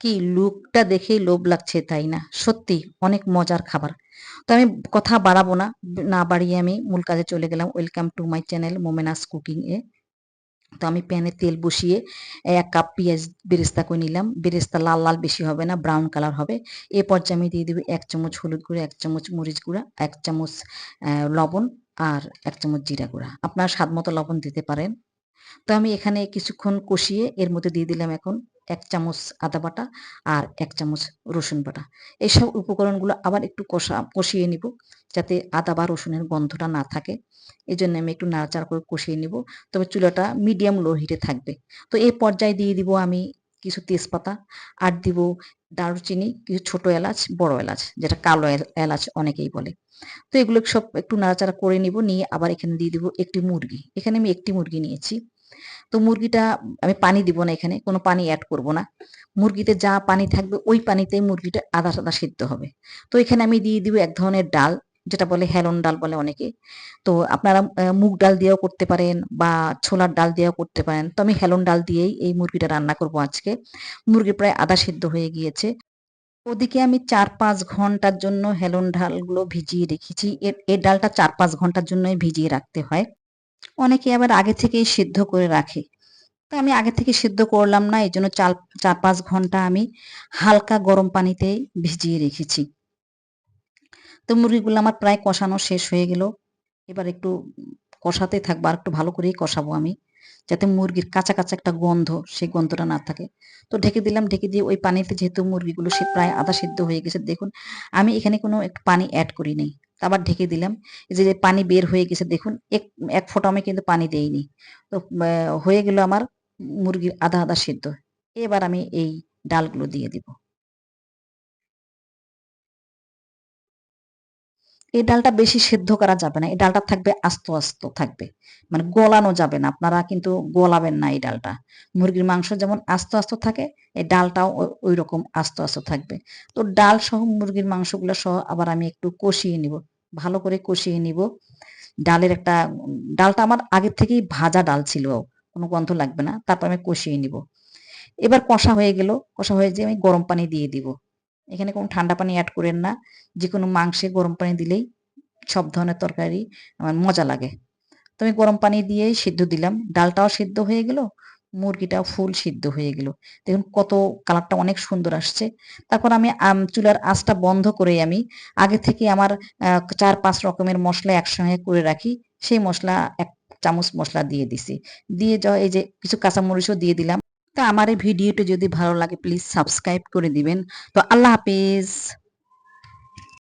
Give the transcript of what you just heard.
কি লুকটা দেখেই লোভ লাগছে, তাই না? সত্যি, অনেক মজার খাবার। তো আমি কথা বাড়াবো না না বাড়িয়ে আমি মূল কাজে চলে গেলাম। Welcome to my channel Momena's cooking এ। তো আমি প্যানে তেল বসিয়ে এক কাপ পেঁয়াজ বেরেস্তা করে নিলাম। বেরেস্তা লাল লাল বেশি হবে না ব্রাউন কালার হবে। এ পর্যায়ে আমি দিয়ে দেবো এক চামচ হলুদ গুঁড়া, এক চামচ মরিচ গুঁড়া, এক চামচ লবণ আর এক চামচ জিরা গুঁড়া। আপনার স্বাদ মতো লবণ দিতে পারেন। তো আমি এখানে কিছুক্ষণ কষিয়ে এর মধ্যে দিয়ে দিলাম এখন এক চামচ আদা বাটা আর এক চামচ রসুন বাটা। এইসব উপকরণগুলো আবার একটু কষা, কষিয়ে নিব যাতে আদা বা রসুনের গন্ধটা না থাকে। এই জন্য আমি একটু নাড়াচাড়া করে কষিয়ে নিব। তবে চুলাটা মিডিয়াম লো হিটে থাকবে। তো এই পর্যায়ে দিয়ে দিব আমি কিছু তেজপাতা আর দিব দারুচিনি, কিছু ছোট এলাচ, বড় এলাচ, যেটা কালো এলাচ অনেকেই বলে। তো এগুলো সব একটু নাড়াচাড়া করে নিব, নিয়ে আবার এখানে দিয়ে দিব একটি মুরগি। এখানে আমি একটি মুরগি নিয়েছি। তো মুরগিটা, আমি পানি দিব না এখানে, কোনো পানি অ্যাড করব না। মুরগিতে যা পানি থাকবে, ওই পানিতেই মুরগিটা আদা সাদা সিদ্ধ হবে। তো এখানে আমি দিয়ে দিব এক ধরনের ডাল, যেটা বলে হেলন ডাল বলে অনেকে। তো আপনারা মুগ ডাল দিয়েও করতে পারেন বা ছোলার ডাল দিয়েও করতে পারেন। তো আমি হেলন ডাল দিয়েই এই মুরগিটা রান্না করব আজকে। মুরগি প্রায় আদা সিদ্ধ হয়ে গিয়েছে। ওদিকে আমি চার পাঁচ ঘণ্টার জন্য হেলন ডালগুলো ভিজিয়ে রেখেছি। এর ডালটা চার পাঁচ ঘণ্টার জন্যই ভিজিয়ে রাখতে হয়। অনেকে আবার আগে থেকেই সিদ্ধ করে রাখে। তো আমি আগে থেকে সিদ্ধ করলাম না এই জন্য চার চার পাঁচ ঘণ্টা আমি হালকা গরম পানিতে ভিজিয়ে রেখেছি। তো মুরগিগুলো আমার প্রায় কষানো শেষ হয়ে গেল। এবার একটু কষাতে থাকব, আর একটু ভালো করেই কষাবো আমি, যাতে মুরগির কাঁচা কাঁচা একটা গন্ধ, সেই গন্ধটা না থাকে। তো ঢেকে দিলাম, ঢেকে দিয়ে ওই পানিতে যেহেতু মুরগিগুলো সে প্রায় আধা সিদ্ধ হয়ে গেছে, দেখুন, আমি এখানে কোনো একটু পানি অ্যাড করি নাই। আবার ঢেকে দিলাম। এই যে পানি বের হয়ে গেছে, দেখুন, এক এক ফোঁটা আমি কিন্তু পানি দেইনি। তো হয়ে গেল আমার মুরগির আধা আধা সিদ্ধ। এবার আমি এই ডালগুলো দিয়ে দিব। এই ডালটা বেশি সেদ্ধ করা যাবে না। এই ডালটা থাকবে আস্ত আস্ত থাকবে। মানে গলানো যাবে না। আপনারা কিন্তু গলাবেন না এই ডালটা। মুরগির মাংস যেমন আস্ত আস্ত থাকে, এই ডালটাও ওই রকম আস্ত আস্ত থাকবে। তো ডাল সহ মুরগির মাংসগুলো সহ আবার আমি একটু কষিয়ে নিব। ভালো করে কষিয়ে নিব। ডালের একটা, ডালটা আমার আগের থেকেই ভাজা ডাল ছিল। কোনো গন্ধ লাগবে না। তারপর আমি কষিয়ে নিব। এবার কষা হয়ে গেল। কষা হয়ে যে আমি গরম পানি দিয়ে দিব। এখানে কোনো ঠান্ডা পানি অ্যাড করেন না। যে কোনো মাংসে গরম পানি দিলেই সব ধরনের তরকারি আমার মজা লাগে। তো আমি গরম পানি দিয়েই সিদ্ধ দিলাম। ডালটাও সিদ্ধ হয়ে গেল, মুরগিটাও ফুল সিদ্ধ হয়ে গেল। দেখুন কত কালারটা অনেক সুন্দর আসছে। তারপর আমি চুলার আঁচটা বন্ধ করে আমি আগে থেকে আমার চার পাঁচ রকমের মশলা একসঙ্গে করে রাখি। সেই মশলা এক চামচ মশলা দিয়ে দিছি। দিয়ে এই যে কিছু কাঁচামরিচও দিয়ে দিলাম। তো আমার এই ভিডিওটি যদি ভালো লাগে প্লিজ সাবস্ক্রাইব করে দিবেন। তো আল্লাহ হাফিজ।